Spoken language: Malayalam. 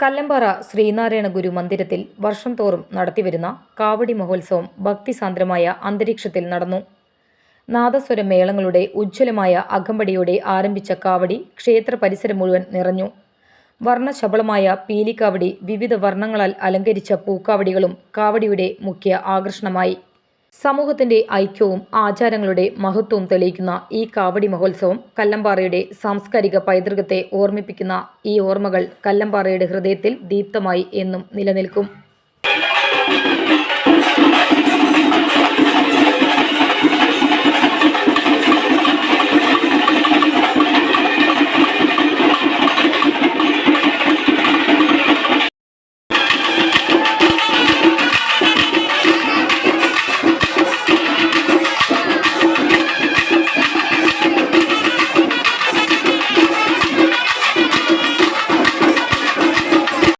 കല്ലമ്പാറ ശ്രീനാരായണ ഗുരു മന്ദിരത്തിൽ വർഷം തോറും നടത്തിവരുന്ന കാവടി മഹോത്സവം ഭക്തിസാന്ദ്രമായ അന്തരീക്ഷത്തിൽ നടന്നു. നാദസ്വര മേളങ്ങളുടെ ഉജ്ജ്വലമായ അകമ്പടിയോടെ ആരംഭിച്ച കാവടി ക്ഷേത്ര പരിസരം മുഴുവൻ നിറഞ്ഞു. വർണശബളമായ പീലിക്കാവടി വിവിധ വർണങ്ങളാൽ അലങ്കരിച്ച പൂക്കാവടികളും കാവടിയുടെ മുഖ്യ ആകർഷണമായി. സമൂഹത്തിന്റെ ഐക്യവും ആചാരങ്ങളുടെ മഹത്വവും തെളിയിക്കുന്ന ഈ കാവടി മഹോത്സവം കല്ലമ്പാറയുടെ സാംസ്കാരിക പൈതൃകത്തെ ഓർമ്മിപ്പിക്കുന്ന ഈ ഓർമ്മകൾ കല്ലമ്പാറയുടെ ഹൃദയത്തിൽ ദീപ്തമായി എന്നും നിലനിൽക്കും.